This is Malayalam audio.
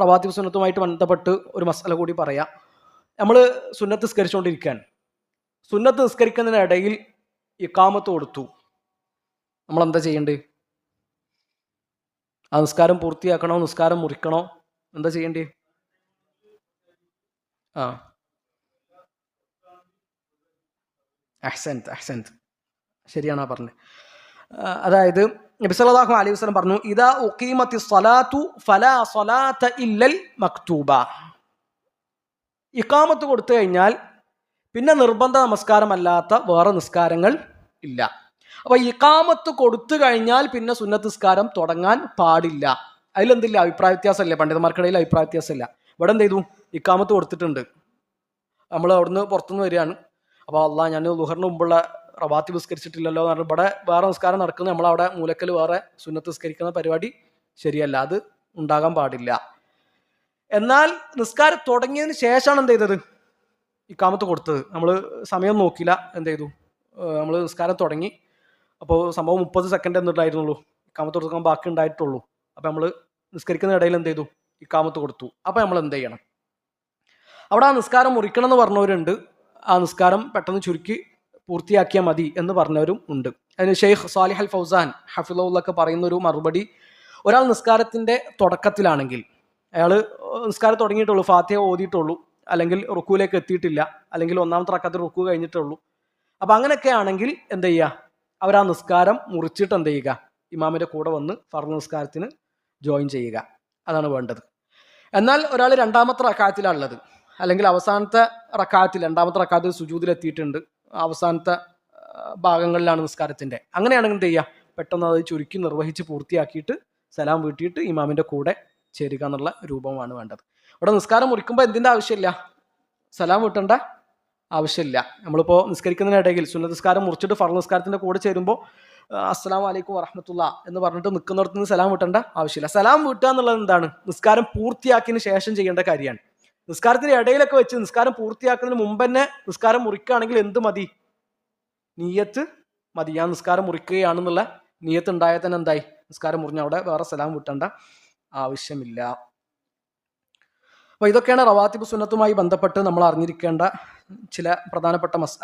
റവാത്തിബ് സുന്നത്തുമായിട്ട് ബന്ധപ്പെട്ട് ഒരു മസാല കൂടി പറയാം. നമ്മൾ സുന്നത്ത് നിസ്കരിച്ചുകൊണ്ടിരിക്കുകയാണ്. സുന്നത്ത് നിസ്കരിക്കുന്നതിനിടയിൽ ഇക്കാമത്ത് കൊടുത്തു. നമ്മൾ എന്താ ചെയ്യേണ്ടത് ആ നിസ്കാരം പൂർത്തിയാക്കണോ? നിസ്കാരം മുറിക്കണോ? എന്താ ചെയ്യേണ്ടത് ആ. അഹ്സൻത് അഹ്സൻത് ശരിയാണാ പറഞ്ഞത്? അതായത് നബി സല്ലല്ലാഹു അലൈഹി വസ്ലം പറഞ്ഞു ഇതാ ഉഖീമത്തി സലാത്തു ഫലാ സലാത്ത ഇല്ലൽ മക്തൂബ. ഇഖാമത്ത് കൊടുത്തു കഴിഞ്ഞാൽ പിന്നെ നിർബന്ധ നമസ്കാരമല്ലാത്ത വേറെ നിസ്കാരങ്ങൾ ഇല്ല. അപ്പോൾ ഇക്കാമത്ത് കൊടുത്തു കഴിഞ്ഞാൽ പിന്നെ സുന്നത്ത് നിസ്കാരം തുടങ്ങാൻ പാടില്ല. അതിലെന്തില്ല? അഭിപ്രായ വ്യത്യാസമല്ലേ? പണ്ഡിതന്മാർക്കിടയിൽ അഭിപ്രായ വ്യത്യാസമില്ല. ഇവിടെ എന്ത് ചെയ്തു? ഇക്കാമത്ത് കൊടുത്തിട്ടുണ്ട്. നമ്മൾ അവിടുന്ന് പുറത്തുനിന്ന് വരികയാണ്. അപ്പോൾ അള്ളാഹ് ഞാൻ ലുഹറിന് മുമ്പുള്ള റവാത്തി നിസ്കരിച്ചിട്ടില്ലല്ലോ എന്ന് പറഞ്ഞാൽ ഇവിടെ വേറെ നിസ്കാരം നടക്കുന്നത് നമ്മളവിടെ മൂലക്കൽ വേറെ സുന്നത്ത് നിസ്കരിക്കുന്ന പരിപാടി ശരിയല്ല. അത് ഉണ്ടാകാൻ പാടില്ല. എന്നാൽ നിസ്കാരം തുടങ്ങിയതിന് ശേഷമാണ് എന്ത് ചെയ്തത്? ഇക്കാമത്ത് കൊടുത്തത്. നമ്മൾ സമയം നോക്കില്ല എന്ത് ചെയ്തു? നമ്മൾ നിസ്കാരം തുടങ്ങി. അപ്പോൾ സംഭവം മുപ്പത് സെക്കൻഡ് എന്നിട്ടായിരുന്നുള്ളൂ. ഇക്കാമത്ത് കൊടുക്കാൻ ബാക്കി ഉണ്ടായിട്ടുള്ളൂ. അപ്പോൾ നമ്മൾ നിസ്കരിക്കുന്ന ഇടയിൽ എന്ത് ചെയ്തു? ഇക്കാമത്ത് കൊടുത്തു. അപ്പോൾ നമ്മൾ എന്ത് ചെയ്യണം? അവിടെ ആ നിസ്കാരം മുറിക്കണം എന്ന് പറഞ്ഞവരുണ്ട്. ആ നിസ്കാരം പെട്ടെന്ന് ചുരുക്കി പൂർത്തിയാക്കിയാൽ മതി എന്ന് പറഞ്ഞവരും ഉണ്ട്. അതിന് ഷെയ്ഖ് സാലിഹ് അൽ ഫൗസാൻ ഹഫിലൊക്കെ പറയുന്ന ഒരു മറുപടി ഒരാൾ നിസ്കാരത്തിന്റെ തുടക്കത്തിലാണെങ്കിൽ അയാൾ നിസ്കാരം തുടങ്ങിയിട്ടുള്ളൂ ഫാത്തിഹ ഓതിയിട്ടുള്ളൂ അല്ലെങ്കിൽ റുക്കുവിലേക്ക് എത്തിയിട്ടില്ല അല്ലെങ്കിൽ ഒന്നാമത്തെ റക്കത്തിൽ റുക്കു കഴിഞ്ഞിട്ടുള്ളൂ. അപ്പം അങ്ങനെയൊക്കെ ആണെങ്കിൽ എന്ത് ചെയ്യുക? അവർ ആ നിസ്കാരം മുറിച്ചിട്ട് എന്ത് ചെയ്യുക? ഇമാമിന്റെ കൂടെ വന്ന് ഫർദ് നിസ്കാരത്തിന് ജോയിൻ ചെയ്യുക. അതാണ് വേണ്ടത്. എന്നാൽ ഒരാൾ രണ്ടാമത്തെ റക്കാത്തിലാണുള്ളത് അല്ലെങ്കിൽ അവസാനത്തെ റക്കാത്തിൽ രണ്ടാമത്തെ റക്കാത്തിൽ സുജൂതിൽ എത്തിയിട്ടുണ്ട് അവസാനത്തെ ഭാഗങ്ങളിലാണ് നിസ്കാരത്തിന്റെ. അങ്ങനെയാണെങ്കിൽ എന്ത് ചെയ്യുക? പെട്ടെന്ന് അത് ചുരുക്കി നിർവഹിച്ച് പൂർത്തിയാക്കിയിട്ട് സലാം വീട്ടിയിട്ട് ഇമാമിന്റെ കൂടെ ചേരുക എന്നുള്ള രൂപമാണ് വേണ്ടത്. ഇവിടെ നിസ്കാരം മുറിക്കുമ്പോൾ എന്തിന്റെ ആവശ്യമില്ല? സലാം വീട്ടേണ്ട ആവശ്യമില്ല. നമ്മളിപ്പോൾ നിസ്കരിക്കുന്നതിനിടയിൽ സുന്നത്ത് നിസ്കാരം മുറിച്ചിട്ട് ഫർ നിസ്കാരത്തിന്റെ കൂടെ ചേരുമ്പോൾ അസ്സലാം വലൈക്കും വറഹമത്തുള്ള എന്ന് പറഞ്ഞിട്ട് നിൽക്കുന്നിടത്ത് നിന്ന് സലാം വീട്ടേണ്ട ആവശ്യമില്ല. സലാം വീട്ടുക എന്നുള്ളത് എന്താണ്? നിസ്കാരം പൂർത്തിയാക്കിയതിന് ശേഷം ചെയ്യേണ്ട കാര്യമാണ്. നിസ്കാരത്തിന് ഇടയിലൊക്കെ വെച്ച് നിസ്കാരം പൂർത്തിയാക്കുന്നതിന് മുമ്പ് തന്നെ നിസ്കാരം മുറിക്കുകയാണെങ്കിൽ എന്ത് മതി? നീയത്ത് മതി. ഞാൻ നിസ്കാരം മുറിക്കുകയാണെന്നുള്ള നീയത്ത് ഉണ്ടായാൽ തന്നെ എന്തായി? നിസ്കാരം മുറിഞ്ഞ അവിടെ വേറെ സ്ഥലം വിട്ടേണ്ട ആവശ്യമില്ല. അപ്പോൾ ഇതൊക്കെയാണ് റവാത്തിബ് സുന്നത്തുമായി ബന്ധപ്പെട്ട് നമ്മൾ അറിഞ്ഞിരിക്കേണ്ട ചില പ്രധാനപ്പെട്ട മസ്